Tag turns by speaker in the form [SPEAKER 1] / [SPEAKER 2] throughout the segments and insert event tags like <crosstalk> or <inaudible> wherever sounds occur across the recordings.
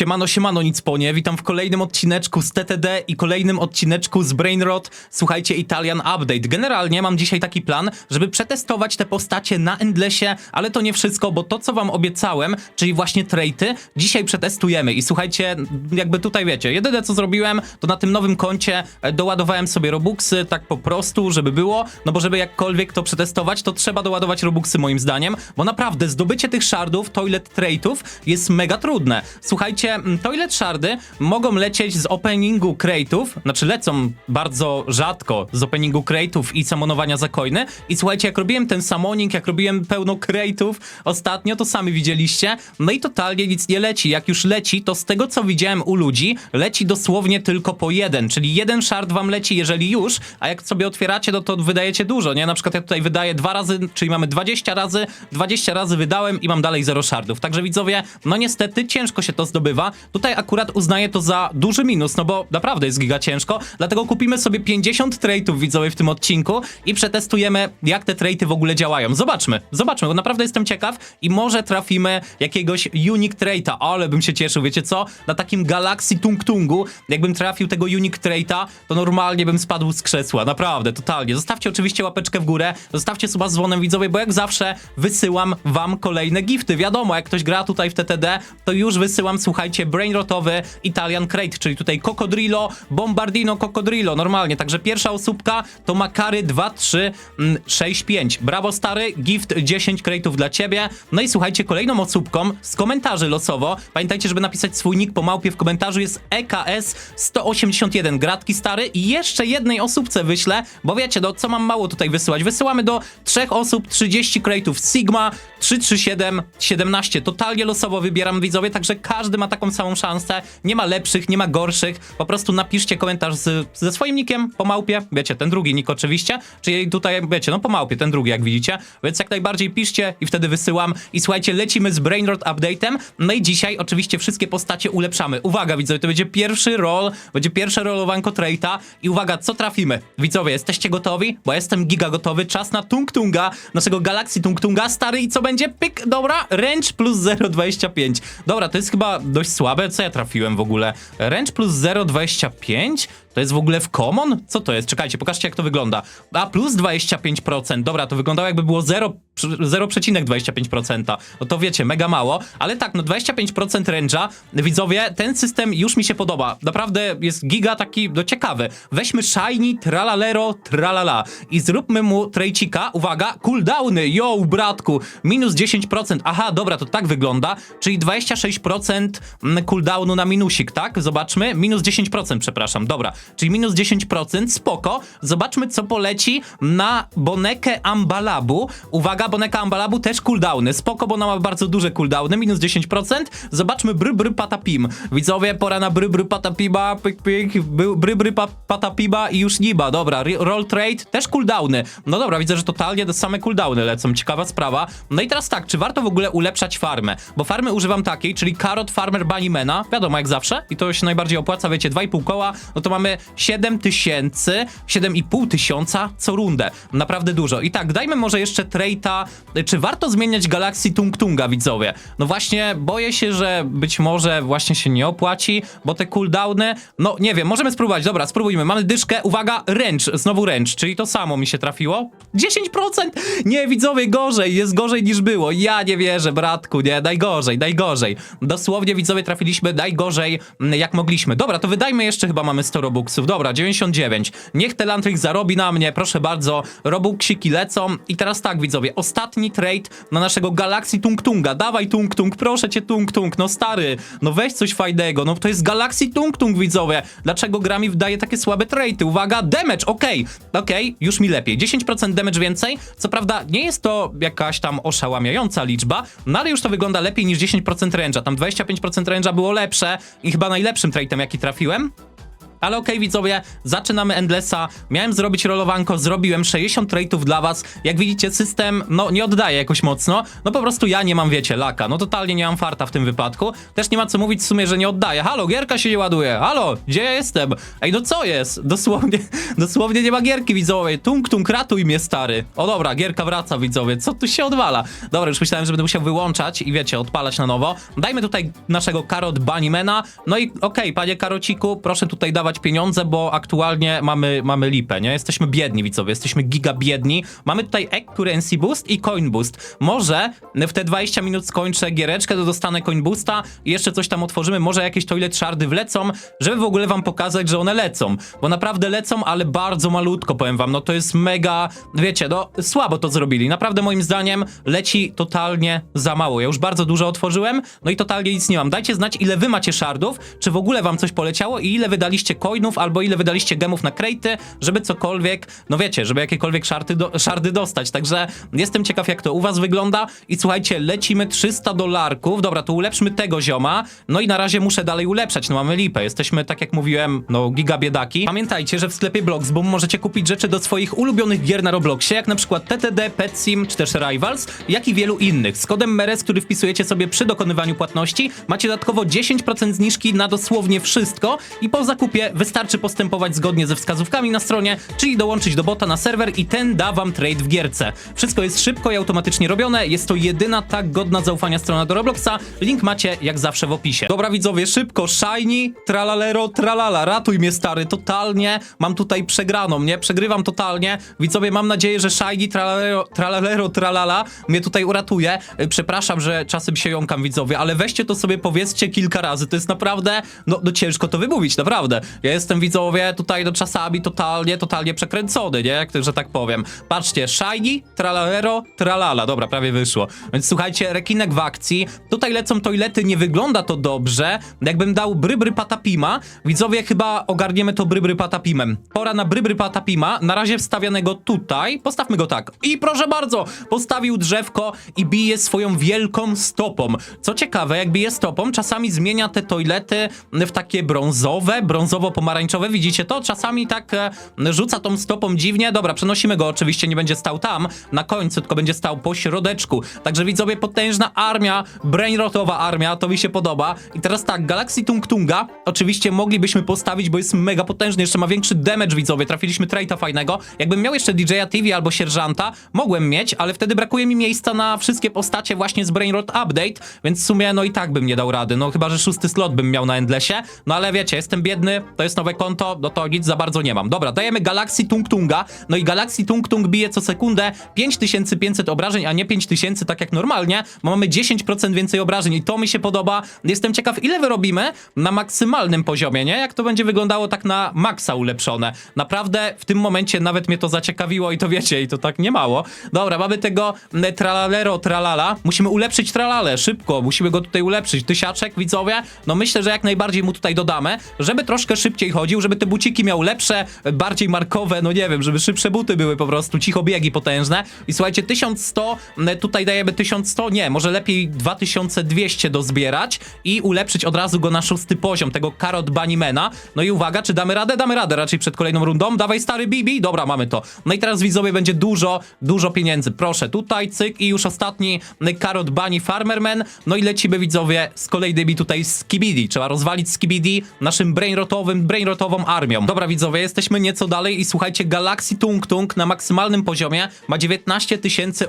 [SPEAKER 1] Siemano, siemano, nic po nie. Witam w kolejnym odcineczku z TTD i kolejnym odcineczku z Brainrot. Słuchajcie, Italian Update. Generalnie mam dzisiaj taki plan, żeby przetestować te postacie na Endlessie, ale to nie wszystko, bo to, co wam obiecałem, czyli właśnie traity, dzisiaj przetestujemy. I słuchajcie, jakby tutaj wiecie, jedyne co zrobiłem, to na tym nowym koncie e, doładowałem sobie Robuxy, tak po prostu, żeby było, no bo żeby jakkolwiek to przetestować, to trzeba doładować Robuxy moim zdaniem, bo naprawdę zdobycie tych shardów, toilet traitów jest mega trudne. Słuchajcie, mm, toilet shardy mogą lecieć z openingu crate'ów, znaczy lecą bardzo rzadko z openingu crate'ów i samonowania za coiny i słuchajcie, jak robiłem ten summoning, jak robiłem pełno crate'ów ostatnio, to sami widzieliście, no i totalnie nic nie leci. Jak już leci, to z tego co widziałem u ludzi, leci dosłownie tylko po jeden, czyli jeden shard wam leci, jeżeli już, a jak sobie otwieracie, no to wydajecie dużo, nie? Na przykład ja tutaj wydaję dwa razy, czyli mamy 20 razy, 20 razy wydałem i mam dalej 0 shardów. Także widzowie, no niestety ciężko się to zdobywa. Tutaj akurat uznaję to za duży minus, no bo naprawdę jest giga ciężko, dlatego kupimy sobie 50 trade'ów widzowie w tym odcinku i przetestujemy, jak te trade'y w ogóle działają. Zobaczmy, zobaczmy, bo naprawdę jestem ciekaw i może trafimy jakiegoś unique trade'a, ale bym się cieszył, wiecie co? Na takim Galaxy Tung Tungu, jakbym trafił tego unique trade'a, to normalnie bym spadł z krzesła, naprawdę, totalnie. Zostawcie oczywiście łapeczkę w górę, zostawcie suba z dzwonem widzowie, bo jak zawsze wysyłam wam kolejne gifty. Wiadomo, jak ktoś gra tutaj w TTD, to już wysyłam, słuchajcie, brainrotowy Italian Crate, czyli tutaj Cocodrillo, Bombardino Cocodrillo, normalnie. Także pierwsza osóbka to Makary 2365. Brawo stary, gift 10 crate'ów dla ciebie. No i słuchajcie, kolejną osóbką z komentarzy losowo, pamiętajcie, żeby napisać swój nick po małpie w komentarzu, jest EKS 181. Gratki stary i jeszcze jednej osóbce wyślę, bo wiecie, no co mam mało tutaj wysyłać. Wysyłamy do trzech osób 30 crate'ów Sigma 337 17. Totalnie losowo wybieram widzowie, także każdy ma taką samą szansę. Nie ma lepszych, nie ma gorszych. Po prostu napiszcie komentarz z, ze swoim nickiem po małpie. Wiecie, ten drugi nick oczywiście. Czyli tutaj, wiecie, no po małpie, ten drugi jak widzicie. Więc jak najbardziej piszcie i wtedy wysyłam. I słuchajcie, lecimy z Brainrot Update'em. No i dzisiaj oczywiście wszystkie postacie ulepszamy. Uwaga widzowie, to będzie pierwszy roll, będzie pierwsze rollowanko traita. I uwaga, co trafimy? Widzowie, jesteście gotowi? Bo jestem giga gotowy. Czas na Tung Tunga, naszego Galaxy Tung Tunga. Stary i co będzie? Pyk, dobra, range plus 0,25. Dobra, to jest chyba dość słabe. Co ja trafiłem w ogóle? Range plus 0,25? To jest w ogóle w common? Co to jest? Czekajcie, pokażcie jak to wygląda. A, plus 25%. Dobra, to wyglądało jakby było 0, 0,25%. No to wiecie, mega mało. Ale tak, no 25% range'a. Widzowie, ten system już mi się podoba. Naprawdę jest giga taki, no ciekawy. Weźmy shiny, tralalero, tralala. I zróbmy mu trejcika. Uwaga, cooldowny. Yo, bratku. Minus 10%. Aha, dobra, to tak wygląda. Czyli 26% mm, cooldownu na minusik, tak? Zobaczmy. Minus 10%, przepraszam. Dobra, czyli minus 10%. Spoko. Zobaczmy, co poleci na Bonekę Ambalabu. Uwaga, Boneka Ambalabu też cooldowny. Spoko, bo ona ma bardzo duże cooldowny. Minus 10%. Zobaczmy bry bry patapim. Widzowie, pora na bry bry patapima. Pik, pik. Bry bry pa, patapima i już niba. Dobra, roll trade też cooldowny. No dobra, widzę, że totalnie same cooldowny lecą. Ciekawa sprawa. No i teraz tak, czy warto w ogóle ulepszać farmę? Bo farmy używam takiej, czyli Carrot Farmer Bunnymana. Wiadomo, jak zawsze. I to się najbardziej opłaca, wiecie, 2,5 koła. No to mamy 7 tysięcy, 7,5 tysiąca co rundę. Naprawdę dużo. I tak, dajmy może jeszcze traita. Czy warto zmieniać Galaxy Tung Tunga, widzowie? No właśnie, boję się, że być może właśnie się nie opłaci, bo te cooldowny, no nie wiem, możemy spróbować. Dobra, spróbujmy. Mamy dyszkę, uwaga, wręcz, znowu wręcz, czyli to samo mi się trafiło. 10%! Nie, widzowie, gorzej, jest gorzej niż było. Ja nie wierzę, bratku, nie, najgorzej, najgorzej. Dosłownie, widzowie, trafiliśmy najgorzej, jak mogliśmy. Dobra, to wydajmy jeszcze, chyba mamy 100 robuxów. Dobra, 99. Niech Telantrix zarobi na mnie, proszę bardzo. Robuxiki lecą. I teraz tak, widzowie, ostatni trade na naszego Galaxy Tung Tunga. Dawaj Tung Tung, proszę cię Tung Tung, no stary, no weź coś fajnego, no to jest Galaxy Tung Tung, widzowie. Dlaczego gra mi daje takie słabe traity? Uwaga, damage, okej, okej, już mi lepiej. 10% damage więcej. Co prawda nie jest to jakaś tam oszałamiająca liczba, no ale już to wygląda lepiej niż 10% range'a. Tam 25% range'a było lepsze i chyba najlepszym trade'em, jaki trafiłem. Ale okej, widzowie, zaczynamy Endlessa. Miałem zrobić rolowanko, zrobiłem 60 trade'ów dla was. Jak widzicie, system, no, nie oddaje jakoś mocno. No po prostu ja nie mam, wiecie, laka. No totalnie nie mam farta w tym wypadku. Też nie ma co mówić w sumie, że nie oddaje. Halo, gierka się nie ładuje. Halo, gdzie ja jestem? Ej, no co jest? Dosłownie, <laughs> dosłownie nie ma gierki, widzowie. Tung, tung, ratuj mnie, stary. O dobra, gierka wraca, widzowie. Co tu się odwala? Dobra, już myślałem, że będę musiał wyłączać i wiecie, odpalać na nowo. Dajmy tutaj naszego karot Bunnymana. No i okej, panie karociku, proszę tutaj dawać pieniądze, bo aktualnie mamy, mamy lipę, nie? Jesteśmy biedni, widzowie, jesteśmy giga biedni. Mamy tutaj Egg Currency Boost i Coin Boost. Może w te 20 minut skończę giereczkę, to dostanę Coin Boosta i jeszcze coś tam otworzymy, może jakieś toilet shardy wlecą, żeby w ogóle wam pokazać, że one lecą. Bo naprawdę lecą, ale bardzo malutko, powiem wam. No to jest mega, wiecie, no słabo to zrobili. Naprawdę moim zdaniem leci totalnie za mało. Ja już bardzo dużo otworzyłem, no i totalnie nic nie mam. Dajcie znać, ile wy macie shardów, czy w ogóle wam coś poleciało i ile wydaliście coinów, albo ile wydaliście gemów na krejty, żeby cokolwiek, no wiecie, żeby jakiekolwiek szardy, do, szardy dostać. Także jestem ciekaw, jak to u was wygląda. I słuchajcie, lecimy 300 dolarków. Dobra, to ulepszmy tego zioma. No i na razie muszę dalej ulepszać, no mamy lipę. Jesteśmy, tak jak mówiłem, no giga biedaki. Pamiętajcie, że w sklepie Bloxboom możecie kupić rzeczy do swoich ulubionych gier na Robloxie, jak na przykład TTD, PetSim czy też Rivals, jak i wielu innych. Z kodem MERES, który wpisujecie sobie przy dokonywaniu płatności, macie dodatkowo 10% zniżki na dosłownie wszystko i po zakupie wystarczy postępować zgodnie ze wskazówkami na stronie, czyli dołączyć do bota na serwer i ten da wam trade w gierce. Wszystko jest szybko i automatycznie robione, jest to jedyna tak godna zaufania strona do Robloxa. Link macie jak zawsze w opisie. Dobra widzowie, szybko, shiny, tralalero, tralala, ratuj mnie stary, totalnie mam tutaj przegraną, nie? Przegrywam totalnie. Widzowie, mam nadzieję, że shiny, tralalero, tralalero, tralala mnie tutaj uratuje. Y, Przepraszam, że czasem się jąkam widzowie, ale weźcie to sobie powiedzcie kilka razy, to jest naprawdę, no, no ciężko to wymówić, naprawdę. Ja jestem widzowie tutaj no czasami totalnie, totalnie przekręcony, nie? Jak, że tak powiem. Patrzcie, shiny, tralalero, tralala, dobra, prawie wyszło. Więc słuchajcie, rekinek w akcji, tutaj lecą toilety, nie wygląda to dobrze. Jakbym dał brybry patapima, widzowie chyba ogarniemy to brybry patapimem. Pora na brybry patapima, na razie wstawianego tutaj, postawmy go tak. I proszę bardzo, postawił drzewko i bije swoją wielką stopą. Co ciekawe, jak bije stopą, czasami zmienia te toilety w takie brązowe, brązowo-pomarańczowe, widzicie to? Czasami tak e, rzuca tą stopą dziwnie. Dobra, przenosimy go, oczywiście nie będzie stał tam, na końcu, tylko będzie stał po środeczku. Także widzowie, potężna armia, brainrotowa armia, to mi się podoba. I teraz tak, Galaxy Tung Tunga, oczywiście moglibyśmy postawić, bo jest mega potężny, jeszcze ma większy damage, widzowie, trafiliśmy traita fajnego. Jakbym miał jeszcze DJ-a TV albo sierżanta, mogłem mieć, ale wtedy brakuje mi miejsca na wszystkie postacie właśnie z Brainrot Update, więc w sumie no i tak bym nie dał rady, no chyba, że szósty slot bym miał na Endlessie, no ale wiecie, jestem biedny, to jest nowe konto, no to nic za bardzo nie mam. Dobra, dajemy Galaxy Tung Tunga, no i Galaxy Tung Tung bije co sekundę 5500 obrażeń, a nie 5000 tak jak normalnie, mamy 10% więcej obrażeń i to mi się podoba. Jestem ciekaw, ile wyrobimy na maksymalnym poziomie, nie? Jak to będzie wyglądało tak na maksa ulepszone. Naprawdę w tym momencie nawet mnie to zaciekawiło i to wiecie, i to tak nie mało. Dobra, mamy tego mm, tralalero tralala. Musimy ulepszyć tralalę, szybko, musimy go tutaj ulepszyć. Tysiaczek, widzowie, no myślę, że jak najbardziej mu tutaj dodamy, żeby troszkę szybciej chodził, żeby te buciki miał lepsze, bardziej markowe, no nie wiem, żeby szybsze buty były po prostu, cicho biegi potężne. I słuchajcie, 1100, mm, tutaj dajemy 1100, nie, może lepiej 2200 dozbierać i ulepszyć od razu go na szósty poziom, tego Karot Bunnymana. No i uwaga, czy damy radę? Damy radę raczej przed kolejną rundą. Dawaj stary Bibi, dobra, mamy to. No i teraz widzowie będzie dużo, dużo pieniędzy. Proszę, tutaj cyk i już ostatni mm, Karot Bunny Farmerman. No i lecimy widzowie z kolejnymi tutaj Skibidi. Trzeba rozwalić Skibidi naszym brainrotowym, brainrotową armią. Dobra widzowie, jesteśmy nieco dalej i słuchajcie, Galaxy Tung Tung na maksymalnym poziomie ma 19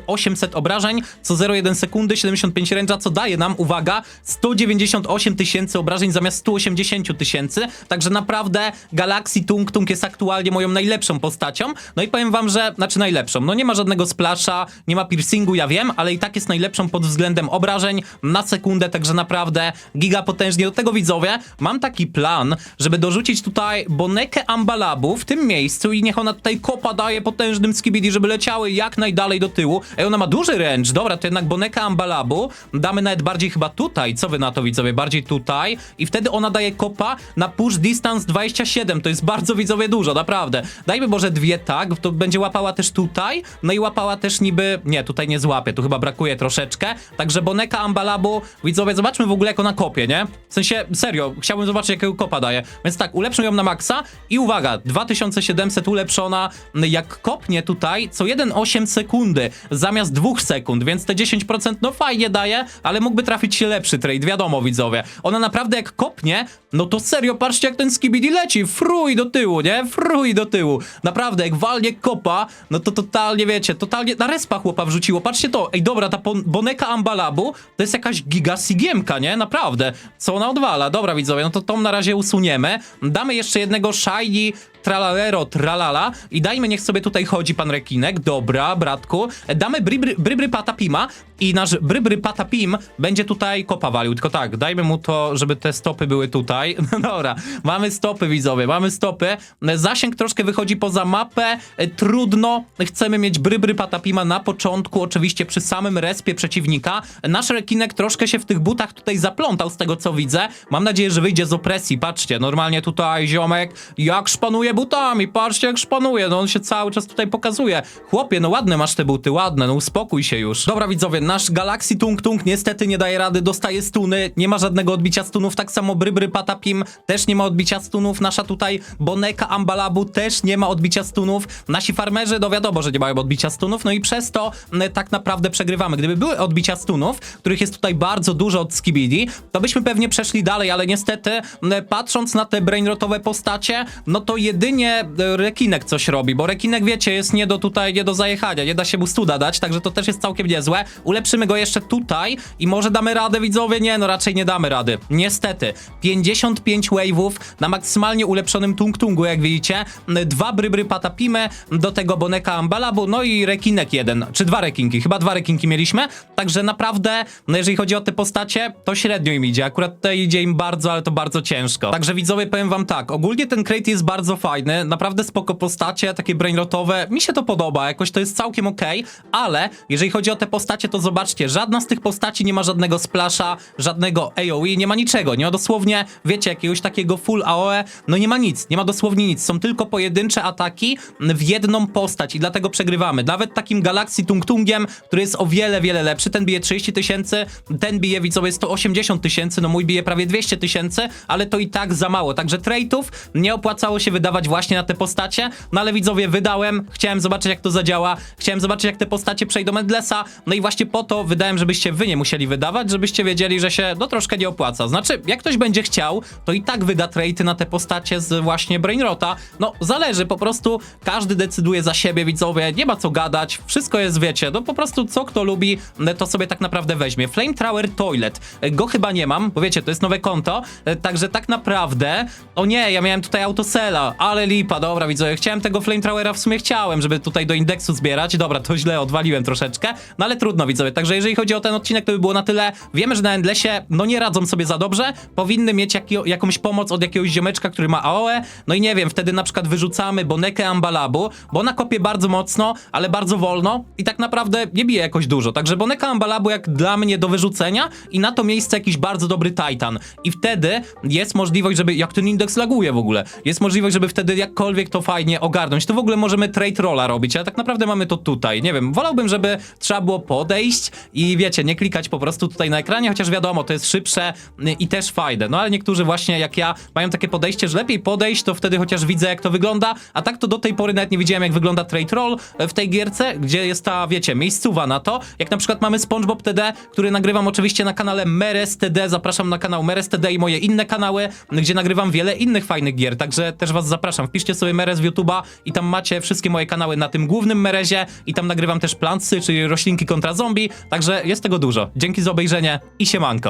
[SPEAKER 1] 800 obrażeń, co 0,1 sekundy, 75 ręcza, co daje nam, uwaga, 198 tysięcy obrażeń zamiast 180 tysięcy. Także naprawdę Galaxy Tung Tung jest aktualnie moją najlepszą postacią. No i powiem wam, że, znaczy najlepszą, no nie ma żadnego splasha, nie ma piercingu, ja wiem, ale i tak jest najlepszą pod względem obrażeń na sekundę, także naprawdę giga potężnie. Do tego widzowie, mam taki plan, żeby dorzucić tutaj Bonekę Ambalabu w tym miejscu i niech ona tutaj kopa daje potężnym skibidi, żeby leciały jak najdalej do tyłu. Ej, ona ma duży range, dobra, to jednak Boneka Ambalabu damy nawet bardziej chyba tutaj, co wy na to widzowie, bardziej tutaj. I wtedy ona daje kopa na push distance 27, to jest bardzo widzowie dużo, naprawdę. Dajmy może dwie tak, to będzie łapała też tutaj, no i łapała też niby, nie, tutaj nie złapie, tu chyba brakuje troszeczkę, także Boneka Ambalabu, widzowie, zobaczmy w ogóle jak ona kopie, nie? W sensie, serio, chciałbym zobaczyć jakiego kopa daje, więc tak, ulepszą ją na maksa i uwaga, 2700 ulepszona, jak kopnie tutaj co 1,8 sekundy zamiast 2 sekund, więc te 10% no fajnie daje, ale mógłby trafić się lepszy trade, wiadomo widzowie. Ona naprawdę jak kopnie, no to serio, patrzcie jak ten skibidi leci, fruj do tyłu, nie? Fruj do tyłu. Naprawdę, jak walnie kopa, no to totalnie, wiecie, totalnie na respa chłopa wrzuciło. Patrzcie to, ej dobra, ta boneka Ambalabu to jest jakaś giga sigiemka, nie? Naprawdę. Co ona odwala? Dobra widzowie, no to tą na razie usuniemy. Damy jeszcze jednego shiny tralalero tralala i dajmy, niech sobie tutaj chodzi pan rekinek. Dobra, bratku. Damy brybry, brybry patapima i nasz brybry patapim będzie tutaj kopa walił. Tylko tak, dajmy mu to, żeby te stopy były tutaj. <laughs> No dobra, mamy stopy widzowie, mamy stopy. Zasięg troszkę wychodzi poza mapę. Trudno. Chcemy mieć brybry patapima na początku, oczywiście przy samym respie przeciwnika. Nasz rekinek troszkę się w tych butach tutaj zaplątał z tego co widzę. Mam nadzieję, że wyjdzie z opresji. Patrzcie, normalnie tutaj ziomek jak szpanuje butami. Patrzcie jak szpanuje. No on się cały czas tutaj pokazuje. Chłopie, no ładne masz te buty, ładne. No uspokój się już. Dobra widzowie, nasz Galaxy Tung Tung niestety nie daje rady, dostaje stuny. Nie ma żadnego odbicia stunów. Tak samo Brybry Patapim też nie ma odbicia stunów. Nasza tutaj Boneka Ambalabu też nie ma odbicia stunów. Nasi farmerzy, no wiadomo, że nie mają odbicia stunów. No i przez to m, tak naprawdę przegrywamy. Gdyby były odbicia stunów, których jest tutaj bardzo dużo od Skibidi, to byśmy pewnie przeszli dalej, ale niestety m, patrząc na te brainrotowe postacie, no to jedynie e, Rekinek coś robi, bo Rekinek wiecie, jest nie do tutaj, nie do zajechania, nie da się mu studa dać, także to też jest całkiem niezłe. Ulepszymy go jeszcze tutaj i może damy radę widzowie? Nie, no raczej nie damy rady. Niestety, 55 wave'ów na maksymalnie ulepszonym Tung Tungu, jak widzicie, M, dwa brybry patapimy, do tego Boneka Ambalabu, no i Rekinek jeden, czy dwa rekinki, chyba dwa rekinki mieliśmy, także naprawdę, no jeżeli chodzi o te postacie, to średnio im idzie, akurat tutaj idzie im bardzo, ale to bardzo ciężko. Także widzowie, powiem wam tak, ogólnie ten crate jest bardzo fajny, naprawdę spoko postacie, takie brainrotowe, mi się to podoba, jakoś to jest całkiem okej, ale jeżeli chodzi o te postacie, to zobaczcie, żadna z tych postaci nie ma żadnego splasha, żadnego AoE, nie ma niczego, nie ma dosłownie, wiecie, jakiegoś takiego full AoE, no nie ma nic, nie ma dosłownie nic, są tylko pojedyncze ataki w jedną postać i dlatego przegrywamy. Nawet takim Galaxy Tung Tungiem, który jest o wiele, wiele lepszy, ten bije 30 tysięcy, ten bije widzowie 180 tysięcy, no mój bije prawie 200 tysięcy, ale to i tak za mało, także trade'ów nie opłacało się wydawać właśnie na te postacie, no ale widzowie wydałem, chciałem zobaczyć jak to zadziała, chciałem zobaczyć jak te postacie przejdą Endlessa, no i właśnie po to wydałem, żebyście wy nie musieli wydawać, żebyście wiedzieli, że się no troszkę nie opłaca. Znaczy, jak ktoś będzie chciał, to i tak wyda trade na te postacie z właśnie Brainrota, no zależy, po prostu każdy decyduje za siebie, widzowie, nie ma co gadać, wszystko jest, wiecie, no po prostu co kto lubi, to sobie tak naprawdę weźmie. Flamethrower Toilet, go chyba nie mam, bo wiecie, to jest nowe konto, także tak naprawdę, o nie, ja miałem tutaj autosela, ale lipa, dobra widzowie, chciałem tego Flamethrowera w sumie chciałem, żeby tutaj do indeksu zbierać, dobra, to źle odwaliłem troszeczkę, no ale trudno widzowie, także jeżeli chodzi o ten odcinek, to by było na tyle, wiemy, że na Endlessie, no nie radzą sobie za dobrze, powinny mieć jaki, jakąś pomoc od jakiegoś ziomeczka, który ma AOE, no i nie wiem, wtedy na przykład wyrzucamy Bonekę Ambalabu, bo ona kopie bardzo mocno, ale bardzo wolno i tak naprawdę nie bije jakoś dużo, także Boneka Ambalabu jak dla mnie do wyrzucenia i na to miejsce jakiś bardzo dobry Titan. I wtedy jest możliwość, żeby, jak ten indeks laguje w ogóle, jest możliwość, żeby wtedy jakkolwiek to fajnie ogarnąć, to w ogóle możemy trade rolla robić, ale tak naprawdę mamy to tutaj, nie wiem, wolałbym, żeby trzeba było podejść i wiecie, nie klikać po prostu tutaj na ekranie, chociaż wiadomo, to jest szybsze y, i też fajne, no ale niektórzy właśnie jak ja mają takie podejście, że lepiej podejść, to wtedy chociaż widzę jak to wygląda, a tak to do tej pory nawet nie widziałem jak wygląda trade roll e, w tej gierce, gdzie jest ta, wiecie, miejscowa na to, jak na przykład mamy SpongeBob TD, który nagrywam oczywiście na kanale Meres TD, zapraszam na kanał Meres TD i moje inne kanały, gdzie nagrywam wiele innych fajnych gier, także też was zapraszam, wpiszcie sobie Meres w YouTube'a i tam macie wszystkie moje kanały na tym głównym Merezie i tam nagrywam też plantsy, czyli roślinki kontra zombie, także jest tego dużo. Dzięki za obejrzenie i siemanko.